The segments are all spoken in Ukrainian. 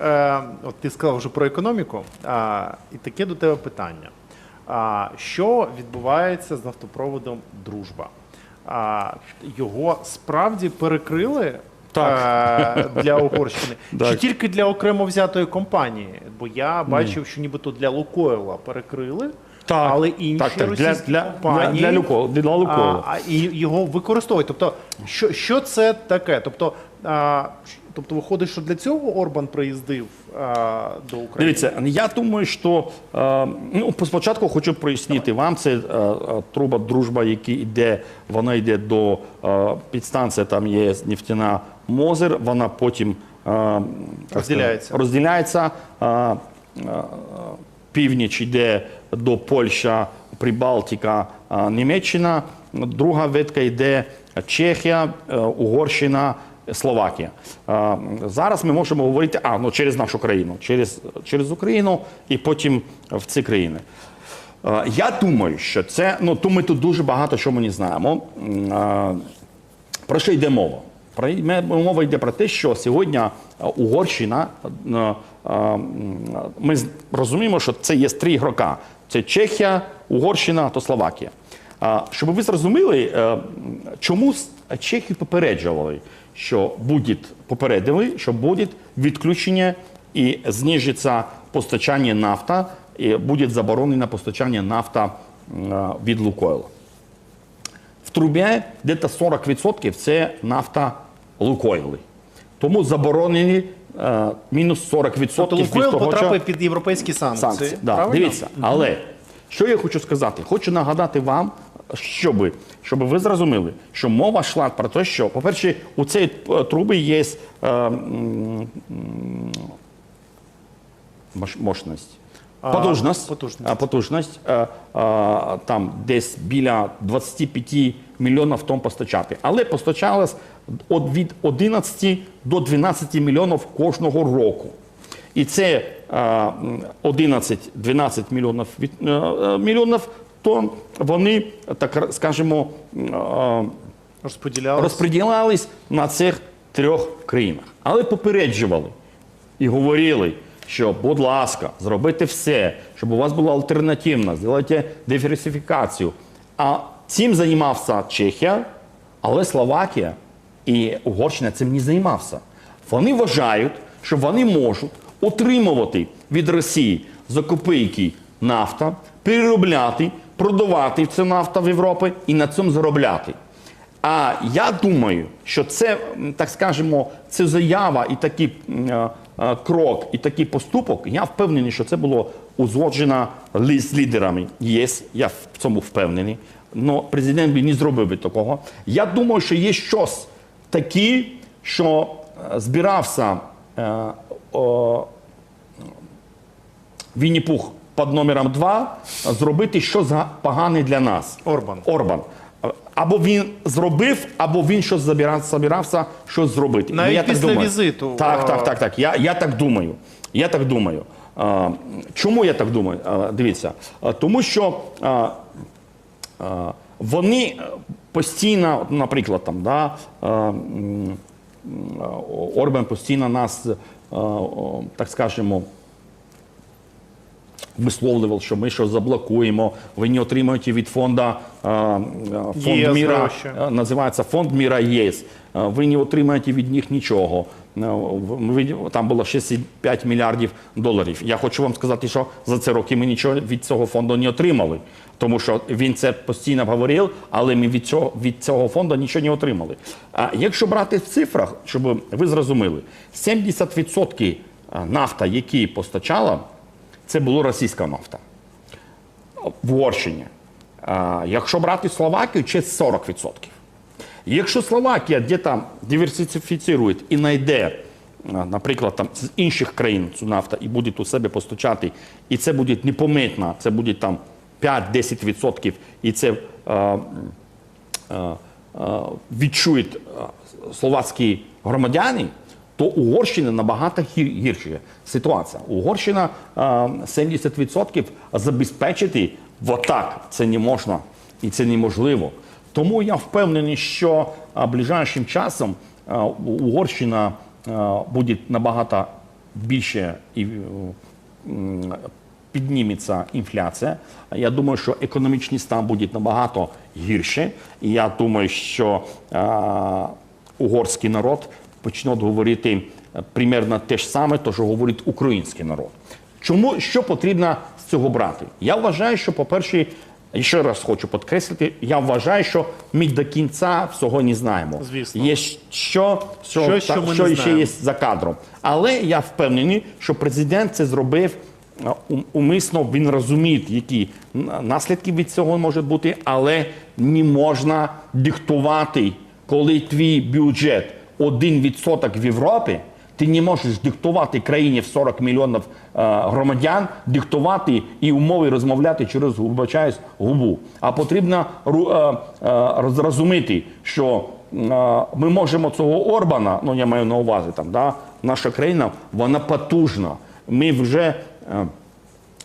Е, от ти сказав вже про економіку, а, і таке до тебе питання. А, що відбувається з нафтопроводом Дружба? А, його справді перекрили Так. е, для Угорщини? Чи тільки для окремо взятої компанії? Бо я бачив, що нібито для Лукойла перекрили, Так, але інші так, так, російські для, компанії для, для, для Лукойла. а, а, і його використовують. Тобто, що, що це таке? Тобто, а, тобто, виходить, що для цього Орбан приїздив а, до України. Дивіться, я думаю, що е, ну, спочатку хочу прояснити вам, це е, е, труба дружба, яка йде, вона йде до е, підстанції, там є нефтяна Мозер, вона потім як Розділяється. розділяється. Е, е, північ йде до Польща, Прибалтика, е, Німеччина. Друга ветка йде Чехія, е, Угорщина, Словакія. Зараз ми можемо говорити, а ну через нашу країну, через, через Україну і потім в ці країни. Я думаю, що це ну то ми тут дуже багато що не знаємо. Про що йде мова? Про мова йде про те, що сьогодні Угорщина, ми розуміємо, що це є три ігрока: це Чехія, Угорщина та Словакія. Щоб ви зрозуміли, е, чому Чехи попереджували, що буде попередили, що буде відключення і знижиться постачання нафта, і буде заборонено постачання нафта е, від Лукойла. В трубі десь 40% це нафта Лукойли. Тому заборонені е, мінус 40% Тобто Лукойл потрапив під європейські санкції. санкції. Да, дивіться, але що я хочу сказати? Хочу нагадати вам, щоб, щоб ви зрозуміли, що мова йшла про те, що, по-перше, у цій е, трубі є е, мощність. Потужність, потужність. Потужність е, е, там десь біля 25 мільйонів тонн постачати. Але постачалось від 11 до 12 мільйонів кожного року. І це е, 11-12 мільйонів, мільйонів тонн, вони, так скажімо, Розподілялися. розподілялись на цих трьох країнах. Але попереджували і говорили, що, будь ласка, зробити все, щоб у вас була альтернативна, зробити диверсифікацію. А цим займався Чехія, але Словакія і Угорщина цим не займався. Вони вважають, що вони можуть отримувати від Росії за копійки нафта, переробляти, продавати цю нафту в Європі і на цьому заробляти. А я думаю, що це, так скажемо, це заява і такий е, е, крок, і такий поступок. Я впевнений, що це було узгоджено з лідерами ЄС. Я в цьому впевнений. Но президент би не зробив би такого. Я думаю, що є щось таке, що е, збирався е, о, Вінні-Пух під номером 2 зробити щось погане для нас. Орбан. Орбан. Або він зробив, або він щось забирав, забирався щось зробити. Навіть Ну, я так після думаю. візиту, Так, так, так, так. Я, я так думаю. Я так думаю. Чому я так думаю? Дивіться, тому що вони е, постійно, наприклад, там, да, Орбан постійно нас, так скажемо, висловлював, що ми щось заблокуємо, ви не отримуєте від фонду е, е, фонд міра, е, називається фонд міра ЄС. Ви не отримаєте від них нічого. Там було 65 мільярдів доларів. Я хочу вам сказати, що за ці роки ми нічого від цього фонду не отримали. Тому що він це постійно говорив, але ми від цього, від цього фонду нічого не отримали. А якщо брати в цифрах, щоб ви зрозуміли, 70% нафта, які постачала, це була російська нафта в Угорщині. Якщо брати Словакію, це 40%. Якщо Словакія десь диверсифіцірує і знайде, наприклад, там, з інших країн цю нафту і буде у себе постачати, і це буде непомітно, це буде там 5-10%, і це а, а, а, відчують словацькі громадяни, то Угорщина набагато гір- гірша ситуація. Угорщина а, 70% забезпечити отак це не можна і це неможливо. Тому я впевнений, що ближайшим часом Угорщина буде набагато більше і, підніметься інфляція. Я думаю, що економічний стан буде набагато гірше. І я думаю, що угорський народ почне говорити е, примерно те ж саме, то що говорить український народ. Чому що потрібно з цього брати? Я вважаю, що, по-перше, ще раз хочу підкреслити, я вважаю, що ми до кінця всього не знаємо. Звісно. Є що, що, Що, що та- ми не що ще знаємо. є за кадром. Але я впевнений, що президент це зробив умисно. Він розуміє, які наслідки від цього можуть бути, але не можна диктувати, коли твій бюджет 1% в Європі. Ти не можеш диктувати країні в 40 мільйонів е, громадян, диктувати і умови розмовляти через вибачаюсь, губу. А потрібно е, е, зрозуміти, що ми можемо цього Орбана, ну я маю на увазі там, да, наша країна, вона потужна. Ми вже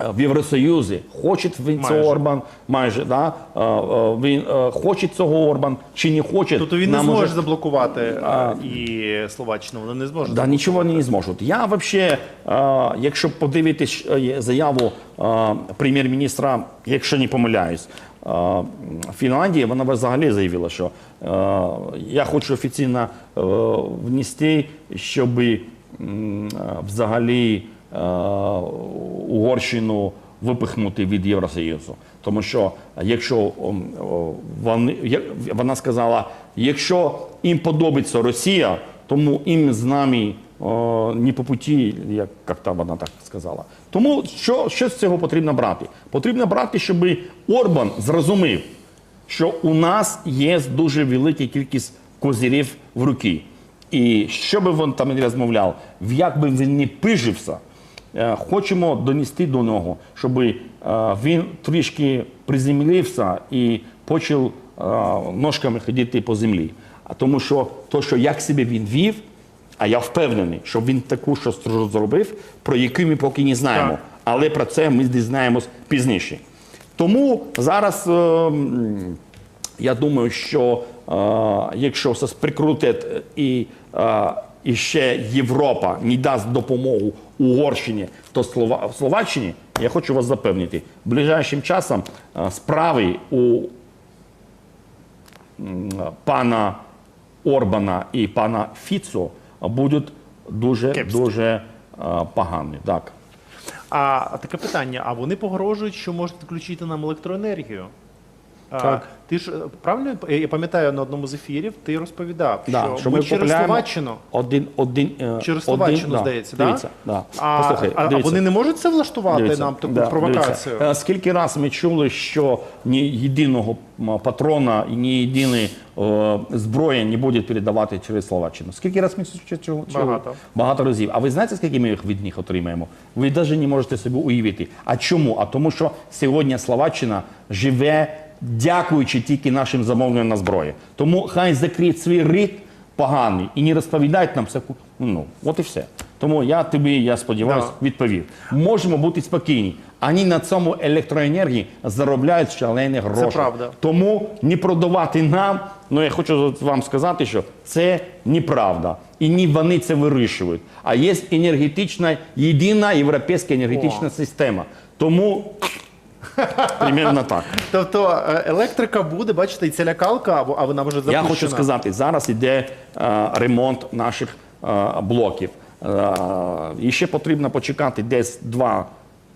в Євросоюзі хоче він цього Орбан, майже да, е, е, він е, хоче цього Орбан чи не хоче. Тобто він не зможе уже- заблокувати е, і Словаччину, вони не зможуть. Да, нічого не зможуть. Я взагалі, е, якщо подивитись е, заяву е, прем'єр-міністра, якщо не помиляюсь, е, Фінляндії, вона взагалі заявила, що е, я хочу офіційно е, внести, щоб е, взагалі е, Угорщину випихнути від Євросоюзу. Тому що якщо вони, вона сказала, якщо їм подобається Росія, тому їм з нами не по путі, як, як та вона так сказала. Тому що, що з цього потрібно брати? Потрібно брати, щоб Орбан зрозумів, що у нас є дуже велика кількість козирів в руки. І що би він там не розмовляв, як би він не пижився, е, хочемо донести до нього, щоб е, він трішки приземлився і почав е, ножками ходити по землі. Тому що то, що як себе він вів, а я впевнений, що він таку що зробив, про яку ми поки не знаємо. Так. Але про це ми дізнаємось пізніше. Тому зараз е, я думаю, що е, якщо все прикрутить і, е, і ще Європа не дасть допомогу Угорщині, то Слова, Словаччині, я хочу вас запевнити, ближайшим часом е, справи у пана Орбана і пана Фіцо будуть дуже Кепські. дуже е, погані. Так. А таке питання: а вони погрожують, що можуть відключити нам електроенергію? Так. ти ж е, правильно я пам'ятаю на одному з ефірів, ти розповідав, Да, що, ми, через Словаччину. Один, один, е, Через Словаччину, да, здається, да? дивіться, Да? А, Послухай, а, а вони не можуть це влаштувати Дивіться, нам таку да, провокацію? дивіться. Е, Скільки раз ми чули, що ні єдиного патрона і ні єдиної е, зброї не буде передавати через Словаччину? Скільки раз ми це чули? Багато. Багато разів. А ви знаєте, скільки ми їх від них отримаємо? Ви навіть не можете собі уявити. А чому? А тому, що сьогодні Словаччина живе дякуючи тільки нашим замовленням на зброї. Тому хай закриють свій рит поганий і не розповідають нам всяку. Ну, от і все. Тому я тобі, я сподіваюся, Да. відповів. Можемо бути спокійні. Вони на цьому електроенергії заробляють шалені гроші. правда. Тому не продавати нам. Ну я хочу вам сказати, що це неправда. І не вони це вирішують. А є енергетична, єдина європейська енергетична О. система. Тому примерно так. Тобто е, електрика буде, бачите, і ця лякалка, а вона вже запущена. Я хочу сказати, зараз йде е, ремонт наших е, блоків. Е, і ще потрібно почекати десь два,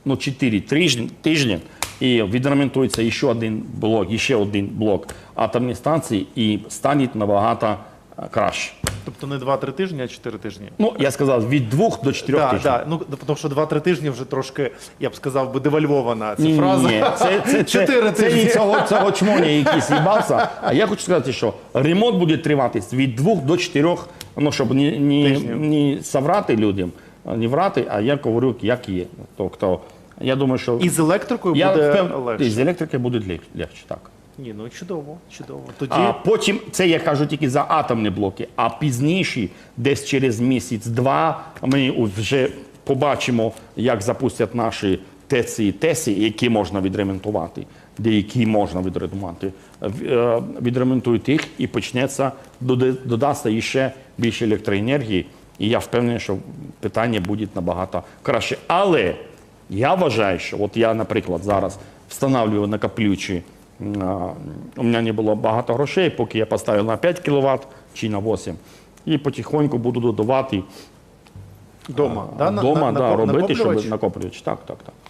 ну чотири тижні, тижні і відремонтується ще один блок, ще один блок атомної станції, і стане набагато е, краще. Тобто не 2-3 тижні, а 4 тижні. Ну, я сказав, від двох до чотирьох Так, тижнів. так. Ну, тому що 2-3 тижні вже трошки, я б сказав би, девальвована ця Ні, фраза. ні, це, це, це, Чотири це, тижні. цього, цього чмоня, який з'їбався. А я хочу сказати, що ремонт буде триватись від двох до чотирьох, ну, щоб не, не, Тижнів. не соврати людям, не врати, а я говорю, як є. Тобто, я думаю, що І з електрикою я буде впев- легше. з електрики буде лег- легше, так. Ні, ну чудово, чудово. Тоді А потім це я кажу тільки за атомні блоки, а пізніше, десь через місяць-два, ми вже побачимо, як запустять наші ТЕЦи і ТЕСи, які можна відремонтувати, деякі можна відремонтувати. Е, Відремонтують їх і почнеться, дода- додасться ще більше електроенергії, І я впевнений, що питання буде набагато краще. Але я вважаю, що от я, наприклад, зараз встановлюю накоплюючі. А, У мене не було багато грошей, поки я поставив на 5 кВт чи на 8. І потихоньку буду додавати Дома, да? на- дома, на- да, на- робити, накоплювач? щоб накоплювач. Так, так, так.